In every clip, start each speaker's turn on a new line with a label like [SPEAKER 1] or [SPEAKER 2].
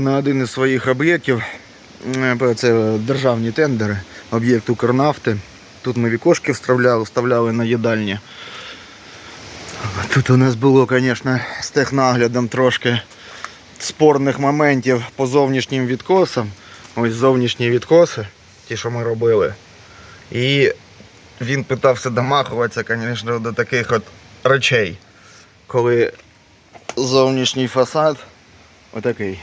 [SPEAKER 1] На один із своїх об'єктів, е, це державні тендери, об'єкт Укрнафти. Тут ми вікошки вставляли, вставляли на їдальні. Тут у нас було, звісно, з технаглядом трошки спорних моментів по зовнішнім відкосам. Ось зовнішні відкоси, ті, що ми робили. І він питався домахуватися, звісно, до таких от речей, коли зовнішній фасад отакий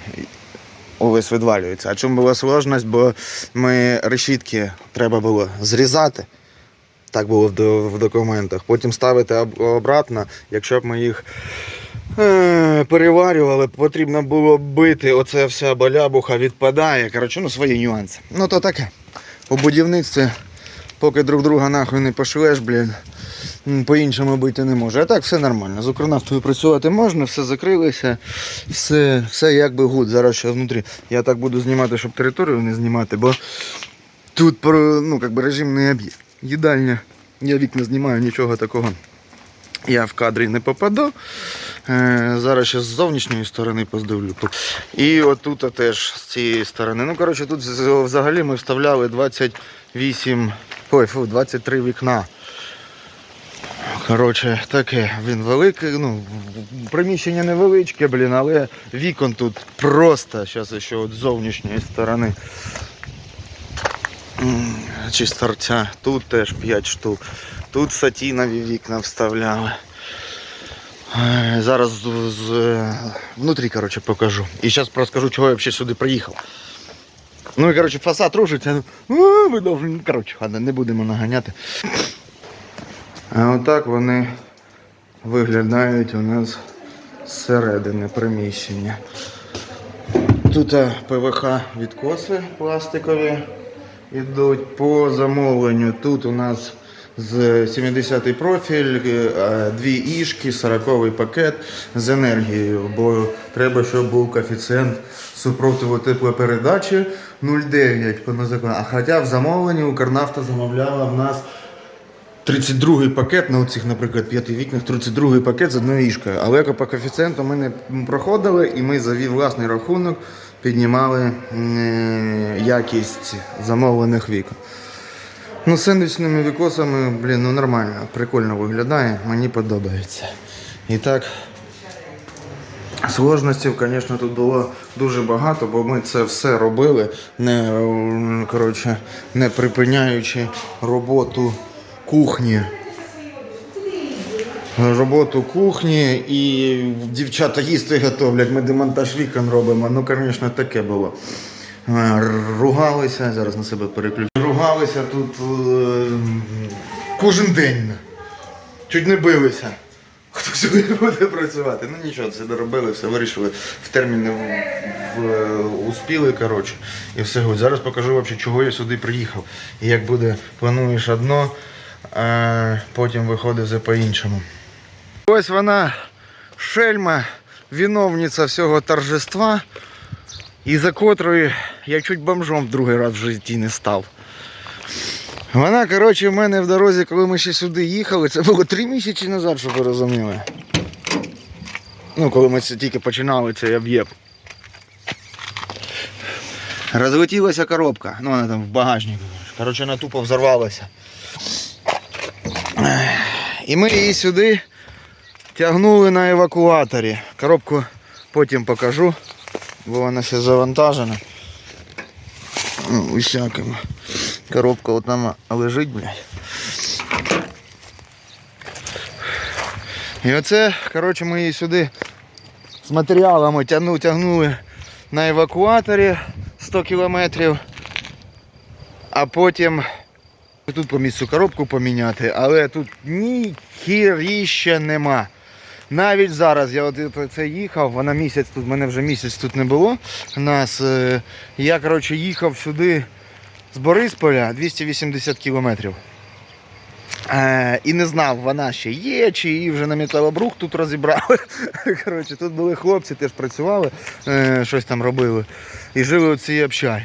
[SPEAKER 1] увесь відвалюється. А чому була сложність, бо ми решітки треба було зрізати. Так було в, документах. Потім ставити обратно, якщо б ми їх е, переварювали, потрібно було бити, оце вся балябуха відпадає. Коротше, ну свої нюанси. Ну то таке. У будівництві, поки друг друга нахуй не пошлеш, блін, по-іншому бити не може. А так все нормально. З Укрнафтою працювати можна, все закрилося, все, все якби гуд. Зараз ще внутрі. Я так буду знімати, щоб територію не знімати, бо тут ну, как би режимний об'єкт. Їдальня. Я вікна знімаю, нічого такого. Я в кадрі не попаду. Е, зараз ще з зовнішньої сторони поздивлю. І отут теж з цієї сторони. Ну, коротше, тут взагалі ми вставляли 28, ой, фу, 23 вікна. Коротше, таке, він великий, ну, приміщення невеличке, блін, але вікон тут просто, зараз ще от з зовнішньої сторони. Чи з торця, тут теж 5 штук. Тут сатінові вікна вставляли. Е, Зараз з, з, е, внутрі коротше, покажу. І зараз розкажу, чого я взагалі сюди приїхав. Ну і коротше, фасад рушиться. Ну, ми должны... Коротше, ладно, не будемо наганяти. А отак вони виглядають у нас зсередини приміщення. Тут е, ПВХ відкоси пластикові йдуть по замовленню. Тут у нас з 70-й профіль, е, дві ішки, 40-й пакет з енергією, бо треба, щоб був коефіцієнт супротиву теплопередачі 0,9 по закону. А хоча в замовленні Укрнафта замовляла в нас 32-й пакет на оцих, наприклад, п'яти вікнах, 32-й пакет з одною ішкою. Але по коефіцієнту ми не проходили і ми за власний рахунок піднімали е, якість замовлених вікон. Ну, сендвічними вікосами, блін, ну нормально, прикольно виглядає, мені подобається. І так, Сложностей, звісно, тут було дуже багато, бо ми це все робили, не, коротше, не припиняючи роботу кухні. Роботу кухні і дівчата їсти готовлять, ми демонтаж вікон робимо. Ну, звісно, таке було. Е, Ругалися, зараз на себе переключу. Ругалися тут е, кожен день. Чуть не билися. Хто сьогодні буде працювати? Ну нічого, це доробили, все вирішили. В терміни в, в- успіли, коротше. І все. Зараз покажу вообще, чого я сюди приїхав. І як буде, плануєш одно, а потім виходить все по-іншому. Ось вона, шельма, виновниця всього торжества, і за котрої я чуть бомжом в другий раз в житті не став. Вона, коротше, в мене в дорозі, коли ми ще сюди їхали, це було три місяці назад, щоб ви розуміли. Ну, коли ми це тільки починали цей об'єкт. Розлетілася коробка, ну вона там в багажнику. Коротше, вона тупо взорвалася. І ми її сюди тягнули на евакуаторі. Коробку потім покажу, бо вона ще завантажена. Ну, усякими. Коробка от там лежить, блядь. І оце, коротше, ми її сюди з матеріалами тягну, тягнули на евакуаторі 100 кілометрів, а потім тут по місцю коробку поміняти, але тут ні хіріща нема. Навіть зараз я от це їхав, вона місяць тут, мене вже місяць тут не було. Нас, е, я коротше, їхав сюди з Борисполя 280 кілометрів. Е, і не знав, вона ще є, чи її вже на металобрух тут розібрали. Коротше, тут були хлопці, теж працювали, е, щось там робили. І жили у цій общагі.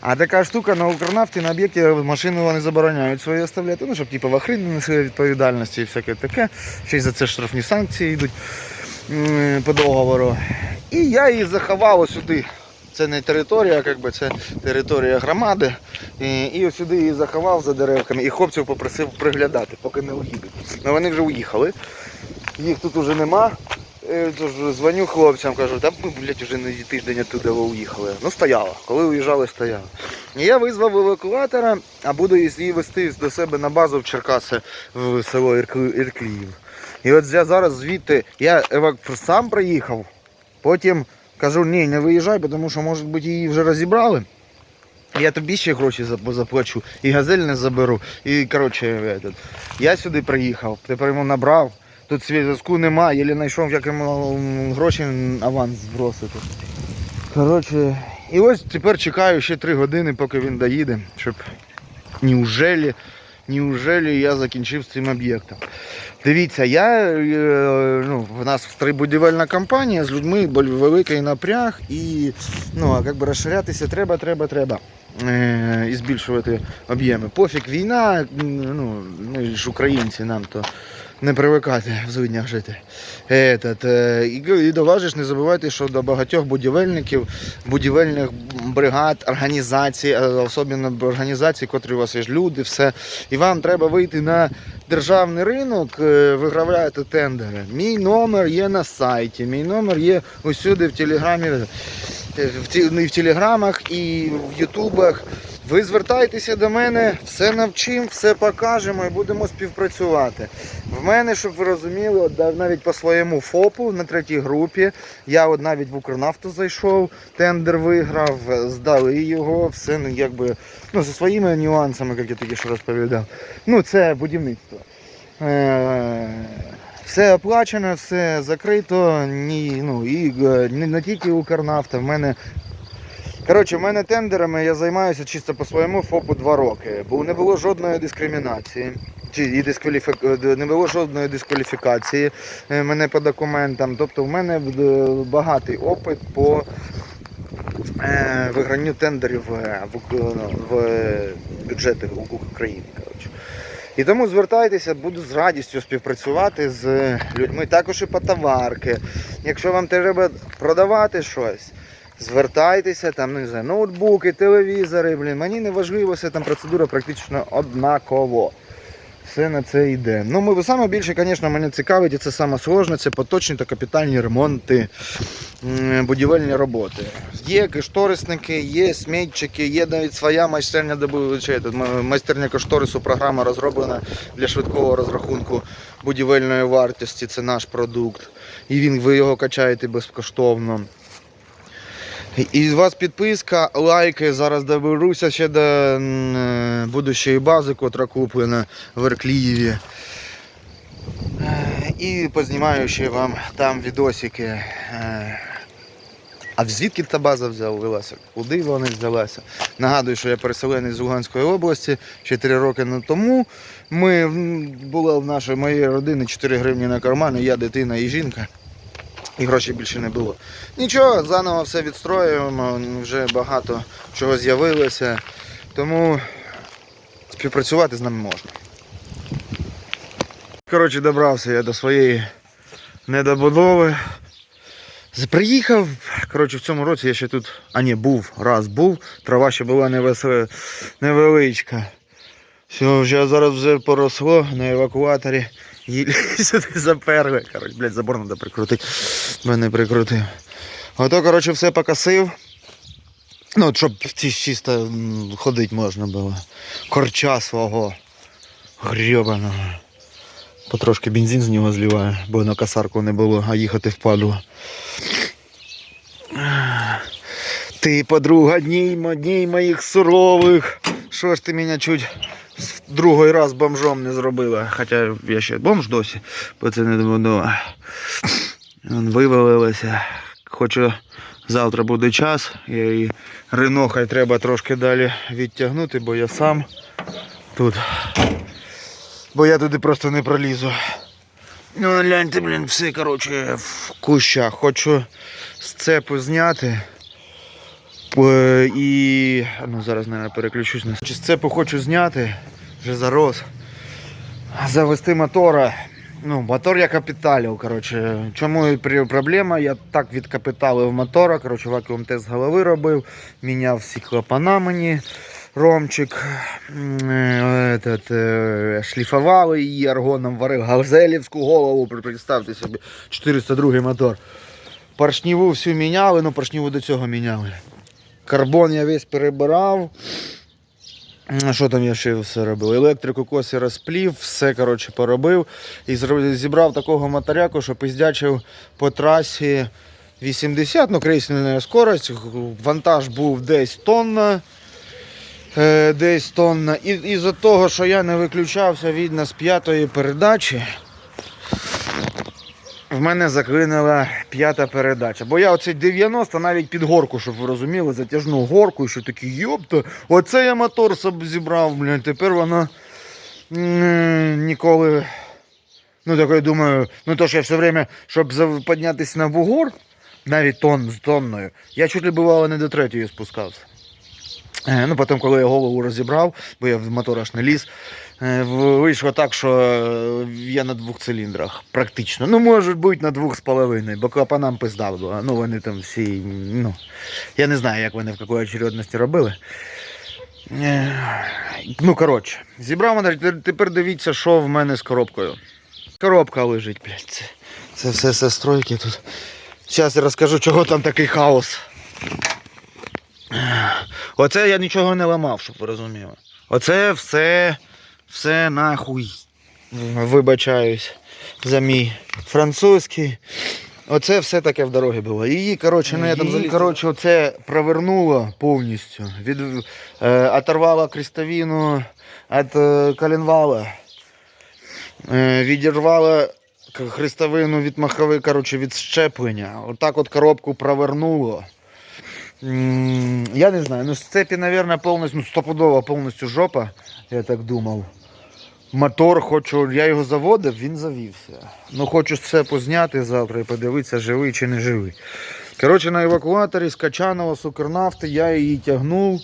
[SPEAKER 1] А така штука на Укрнафті на об'єкті машини вони забороняють свої оставляти, ну, щоб типу, в охрені не несли відповідальності і всяке таке. Ще й за це штрафні санкції йдуть по договору. І я її заховав сюди Це не територія, як би, це територія громади. І, і сюди її заховав за деревками, і хлопців попросив приглядати, поки не уїдуть. Ну вони вже уїхали. Їх тут уже нема. Е, дзвоню хлопцям, кажу, та ми, блядь, вже не тиждень оттуда уїхали. Ну стояла. Коли уїжджали, стояла. І я визвав евакуатора, а буду її вести до себе на базу в Черкаси в село Іркліїв. І от я зараз звідти, я евак... сам приїхав, потім кажу, ні, не виїжджай, тому що, може бути, її вже розібрали. Я тобі ще гроші заплачу, і газель не заберу. І коротше, я сюди приїхав, тепер йому набрав. Тут зв'язку нема, єлі знайшов, як йому гроші аванс збросити. Коротше, і ось тепер чекаю ще три години, поки він доїде, щоб неужелі, неужели я закінчив з цим об'єктом. Дивіться, я, е, ну, в нас будівельна компанія з людьми великий напряг і ну, а би розширятися треба, треба, треба. Е, і збільшувати об'єми. Пофіг війна, ну, ми ж українці, нам то не привикати в злиднях жити. Этот, е, і, до вас не забувайте, що до багатьох будівельників, будівельних бригад, організацій, особливо організацій, котрі у вас є люди, все. І вам треба вийти на державний ринок, е, вигравляєте тендери. Мій номер є на сайті, мій номер є усюди в телеграмі, е, в, ну, в телеграмах, і в ютубах. Ви звертайтеся до мене, все навчимо, все покажемо і будемо співпрацювати. В мене, щоб ви розуміли, навіть по своєму ФОПу на третій групі, я от навіть в Укрнафту зайшов, тендер виграв, здали його, все ну, якби ну, зі своїми нюансами, як я тільки що розповідав. Ну, це будівництво. Е, все оплачено, все закрито, ні, ну, і е, не, не тільки Укрнафта, в мене. Коротше, в мене тендерами я займаюся чисто по своєму ФОПу два роки, бо не було жодної дискримінації. Чи і дискваліфі... е, не було жодної дискваліфікації е, мене по документам. Тобто в мене е, багатий опит по вигранню тендерів в, в бюджети України. Коротше. І тому звертайтеся, буду з радістю співпрацювати з людьми. Також і по товарки. Якщо вам треба продавати щось, звертайтеся, там, не знаю, ноутбуки, телевізори, блін, мені не важливо, все там процедура практично однаково. Все на це йде. Ну, ми саме більше, звісно, мене цікавить, і це саме сложне, це поточні та капітальні ремонти, будівельні роботи. Є кошторисники, є смітчики, є навіть своя майстерня. Тут майстерня кошторису, програма розроблена для швидкого розрахунку будівельної вартості. Це наш продукт. І він, ви його качаєте безкоштовно. І з вас підписка, лайки. Зараз доберуся ще до е, будущої бази, котра куплена в Ерклієві. Е, І познімаю ще вам там відосики. Е, А звідки та база взялася? Куди вона взялася? Нагадую, що я переселений з Луганської області 4 роки тому. Ми була в нашої моєї родини 4 гривні на карман, я дитина і жінка. І грошей більше не було. Нічого, заново все відстроюємо, вже багато чого з'явилося. Тому співпрацювати з нами можна. Коротше, добрався я до своєї недобудови. Приїхав. Коротше, в цьому році я ще тут. А ні, був, раз був. Трава ще була невеличка. Все, вже зараз вже поросло на евакуаторі. Їлі сюди заперли. Коротше, блядь, забор треба прикрутити. Мене прикрутив. Ото, коротше, все покосив. Ну, щоб чисто ходити можна було. Корча свого грьобаного. Потрошки бензин з нього зливаю, бо на косарку не було, а їхати впадло. Ти, подруга, мо- моїх сурових. Що ж ти мене чуть другий раз бомжом не зробила? Хоча я ще бомж досі, бо це не. Вон Вивалилася. Хочу завтра буде час. Я і Рено хай треба трошки далі відтягнути, бо я сам тут. Бо я туди просто не пролізу. Ну, гляньте, блін, все, коротше, в кущах. Хочу з цепу зняти. Е, І. Ну, зараз, мабуть, переключусь на цепу хочу зняти. Вже зарос. Завести мотора Ну, мотор я капіталів. Коротше. Чому проблема? Я так відкапіталив мотора. Коротше, вакуум тест голови робив, міняв всі клапана мені. Ромчик е, этот, е, шліфували її аргоном, варив газелівську голову. Представте собі, 402 мотор. Поршніву всю міняли, ну поршніву до цього міняли. Карбон я весь перебирав. Що там я ще все робив? Електрику косі розплів, все коротше поробив. І зібрав такого моторяку, що пиздячив по трасі 80, ну крейсельна скорость. Вантаж був десь тонна. Е, десь тонна. І із-за того, що я не виключався видно, з п'ятої передачі. В мене заклинила п'ята передача. Бо я оцей 90 навіть під горку, щоб ви розуміли, затяжну горку, і що такий йопта, оце я мотор зібрав, блядь, тепер вона ніколи. Ну, так я думаю, ну то що я все время, щоб піднятися на бугор, навіть тон з тонною, я чуть ли бувало не до третьої спускався. Е, Ну, потім, коли я голову розібрав, бо я в мотор аж не ліз, е, вийшло так, що е, я на двох циліндрах. Практично. Ну, може бути на двох з половиною, бо клапанам пизда була. Ну, вони там всі. Ну, я не знаю, як вони в якій очередності робили. Ну, коротше, зібрав тепер- тепер дивіться, що в мене з коробкою. Коробка лежить, блядь. Це, це все, все стройки тут. Зараз я розкажу, чого там такий хаос. Оце я нічого не ламав, щоб ви розуміли. Оце все, все нахуй. Вибачаюсь за мій французький. Оце все таке в дорогі було. Її, коротше, ну я там. Коротше, оце провернуло повністю. Від, е, оторвало крестовину від е, коленвала. Е, відірвало хрестовину від махови, коротше, від щеплення. Отак от коробку провернуло. Я не знаю, ну цепі, мабуть, повністю, ну стопудово повністю жопа, я так думав. Мотор хочу, я його заводив, він завівся. Ну хочу все позняти завтра і подивитися, живий чи не живий. Коротше, на евакуаторі з Качанова Сукернафти я її тягнув.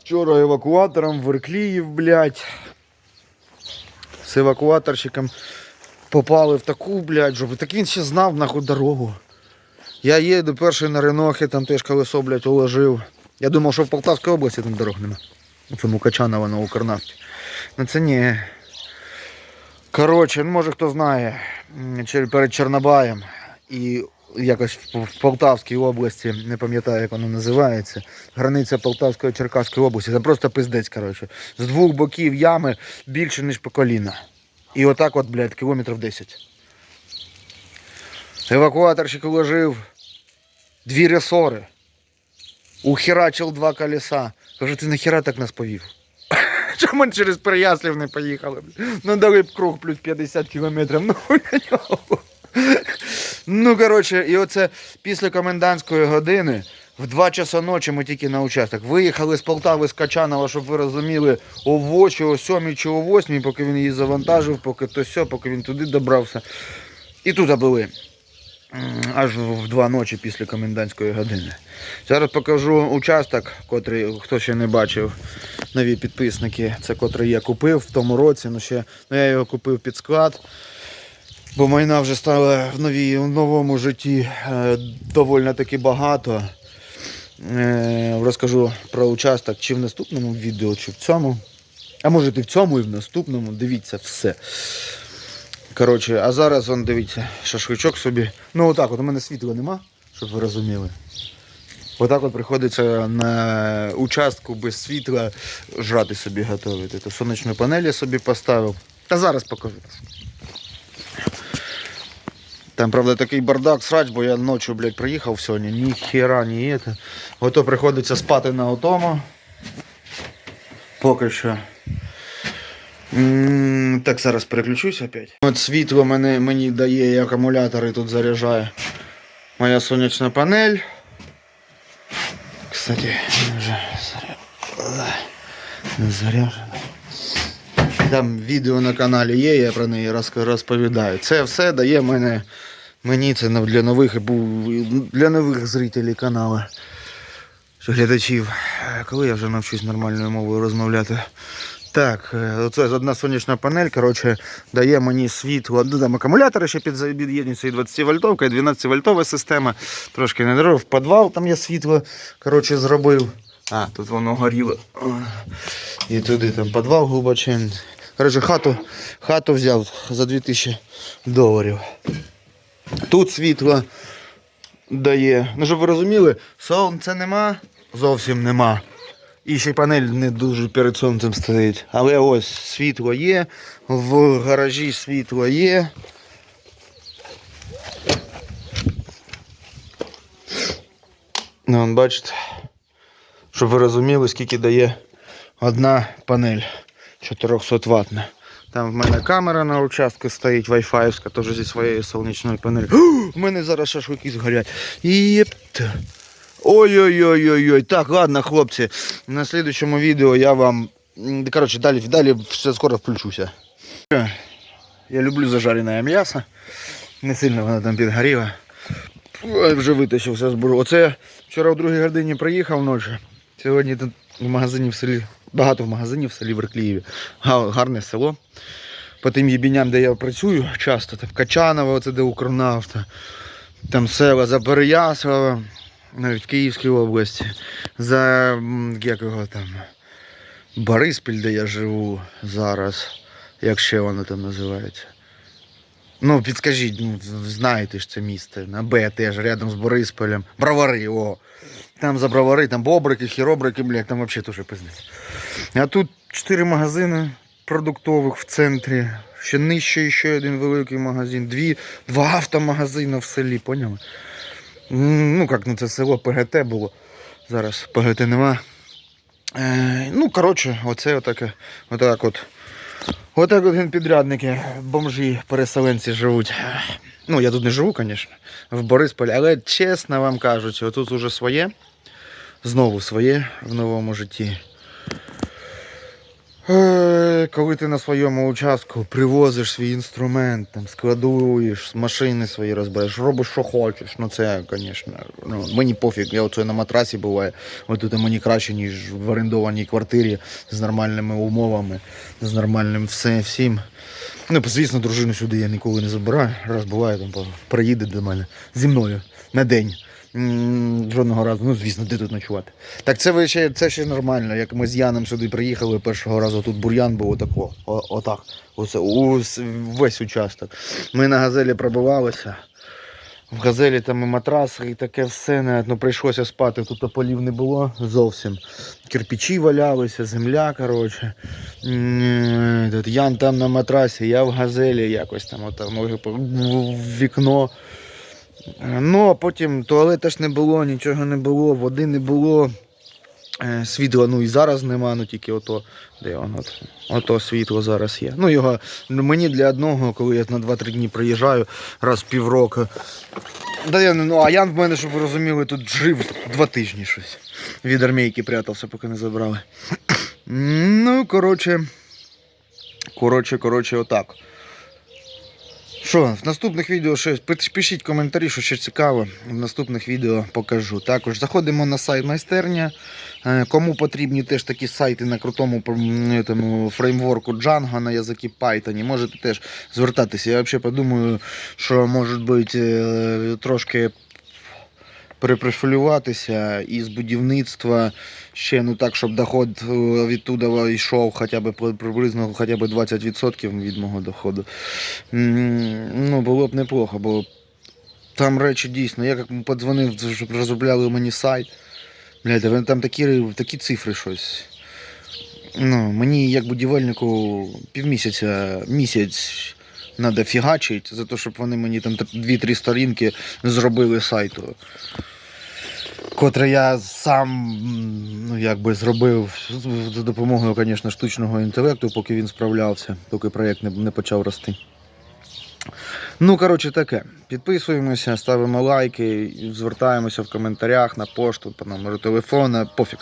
[SPEAKER 1] Вчора евакуатором в Іркліїв, блядь. З евакуаторщиком попали в таку, блядь, жопу. Так він ще знав нахуй дорогу. Я їду перший на Ренохи, там теж колесо, блядь, уложив. Я думав, що в Полтавській області там дорог нема. Цьому Качанова на Укрнафті. Ну це ні. Коротше, ну може хто знає, перед Чорнобаєм і якось в Полтавській області, не пам'ятаю, як воно називається, границя Полтавської Черкаської області. Це просто пиздець, коротше. З двох боків ями більше, ніж по коліна. І отак от, блядь, кілометрів 10. Евакуаторщик уложив дві ресори. Ухерачив два колеса. Кажу, ти нахера так нас повів? Чому ми через Переяслів не поїхали? Ну дали б круг плюс 50 кілометрів. Ну, ну коротше, і оце після комендантської години в 2 часа ночі ми тільки на участок. Виїхали з Полтави з Качанова, щоб ви розуміли, о 8, о 7 чи о 8, поки він її завантажив, поки то сьо, поки він туди добрався. І тут були. Аж в два ночі після комендантської години. Зараз покажу участок, котрий хто ще не бачив, нові підписники. Це котрий я купив в тому році. Ну, ще, ну, я його купив під склад. Бо майна вже стала в, новій, в новому житті е, доволі таки багато. Е, розкажу про участок чи в наступному відео, чи в цьому. А може і в цьому, і в наступному. Дивіться все. Коротше, а зараз он дивіться, шашличок собі. Ну отак, от у мене світла нема, щоб ви розуміли. Отак от приходиться на участку без світла жрати собі готувати. То сонячну панель я собі поставив. Та зараз покажу. Там, правда, такий бардак срач, бо я ночі, блядь, приїхав сьогодні, ні хера, ні. Ото приходиться спати на отому. Поки що. Так, зараз переключусь опять. От світло мене, мені дає і акумулятори тут заряджає. Моя сонячна панель. Кстати, вже заряджена. Там відео на каналі є, я про неї розповідаю. Це все дає мене, мені це для нових для нових зрителів каналу. Глядачів. Е, Коли я вже навчусь нормальною мовою розмовляти. Так, е, оце одна сонячна панель, коротше, дає мені світло. Ну, там акумулятори ще під'єднуються і 20 вольтовка, і 12 вольтова система. Трошки не дорого. В підвал там є світло. Коротше, зробив. А, тут воно горіло. І туди там підвал глибоченний. Коротше, хату, хату взяв за 2000 доларів. Тут світло дає. Ну, щоб ви розуміли, сонця нема, зовсім нема. І ще й панель не дуже перед сонцем стоїть. Але ось світло є, в гаражі світло є. Ну, бачите, щоб ви розуміли, скільки дає одна панель 400 ваттна. Там в мене камера на участку стоїть, вайфаївська, теж зі своєю сонячною панелью. У мене зараз шашлики згорять. Єпта. Ой-ой-ой-ой-ой. Так, ладно, хлопці. На слідчому відео я вам. Коротше, далі, далі все скоро включуся. Я люблю зажарене м'ясо. Не сильно воно там підгоріло. Ой, вже витащився з буру. Оце я вчора о другій годині приїхав ночі. Сьогодні тут в магазині в селі. Багато в магазинів в селі в Верклієві. Гарне село. По тим єбіням, де я працюю часто, там Качаново, оце де Укрнафта, там села за Переяслава, навіть в Київській області, за як його там, Бориспіль, де я живу зараз, як ще воно там називається. Ну, підскажіть, ну, знаєте ж це місце, на Б теж, рядом з Борисполем. Бровари, о. Там за бровари, там бобрики, хіробрики, блядь, там взагалі теж пиздець. А тут чотири магазини продуктових в центрі. Ще нижче ще один великий магазин. Дві, два автомагазини в селі, поняли? Ну як, ну це село ПГТ було. Зараз ПГТ нема. Е, ну, коротше, оце отаке, отак от. Отак от генпідрядники, бомжі, переселенці живуть. Ну, я тут не живу, звісно, в Борисполі, але чесно вам кажучи, отут уже своє, знову своє в новому житті. Е, Коли ти на своєму участку привозиш свій інструмент, там, складуєш, машини свої розбереш, робиш, що хочеш. Ну це, звісно, ну, мені пофіг, я оце на матрасі буває. От тут мені краще, ніж в орендованій квартирі з нормальними умовами, з нормальним все, всім. Ну, звісно, дружину сюди я ніколи не забираю. Раз буває, там приїде до мене зі мною на день. Жодного разу, ну звісно, де тут ночувати. Так це ще це ще нормально. Як ми з Яном сюди приїхали першого разу, тут бур'ян був отако, о, отак. Оце, ус- весь участок. Ми на газелі пробивалися. В газелі там і матраси, і таке все. навіть, Ну, прийшлося спати. Тут тополів не було зовсім. Кирпичі валялися, земля, коротше. Ян там на матрасі, я в газелі якось там, отак, ноги в вікно. Ну, а потім туалета ж не було, нічого не було, води не було. Е, Світла, ну і зараз нема, ну тільки ото, де воно, от, ото світло зараз є. Ну його мені для одного, коли я на 2-3 дні приїжджаю, раз півроку. Да я, ну, а Ян в мене, щоб ви розуміли, тут жив два тижні щось. Від армійки прятався, поки не забрали. Ну, коротше. Коротше, коротше, отак. Що, в наступних відео ще пишіть коментарі, що ще цікаво. В наступних відео покажу. Також заходимо на сайт майстерня. Е, Кому потрібні теж такі сайти на крутому тому, фреймворку Django на язикі Python, можете теж звертатися. Я взагалі подумаю, що може бути е, трошки перепрофілюватися із будівництва ще ну так, щоб доход е, відтуда йшов хоча б приблизно хоча б 20% від мого доходу. Ну, було б неплохо, бо там речі дійсно. Я як подзвонив, щоб розробляли мені сайт. Блядь, там такі, такі цифри щось. Ну, мені як будівельнику півмісяця, місяць треба фігачити за те, щоб вони мені там 2-3 сторінки зробили сайту. Котре я сам ну, якби зробив за допомогою, звісно, штучного інтелекту, поки він справлявся, поки проєкт не, не почав рости. Ну, коротше, таке. Підписуємося, ставимо лайки, звертаємося в коментарях на пошту, по номеру телефона, пофіг.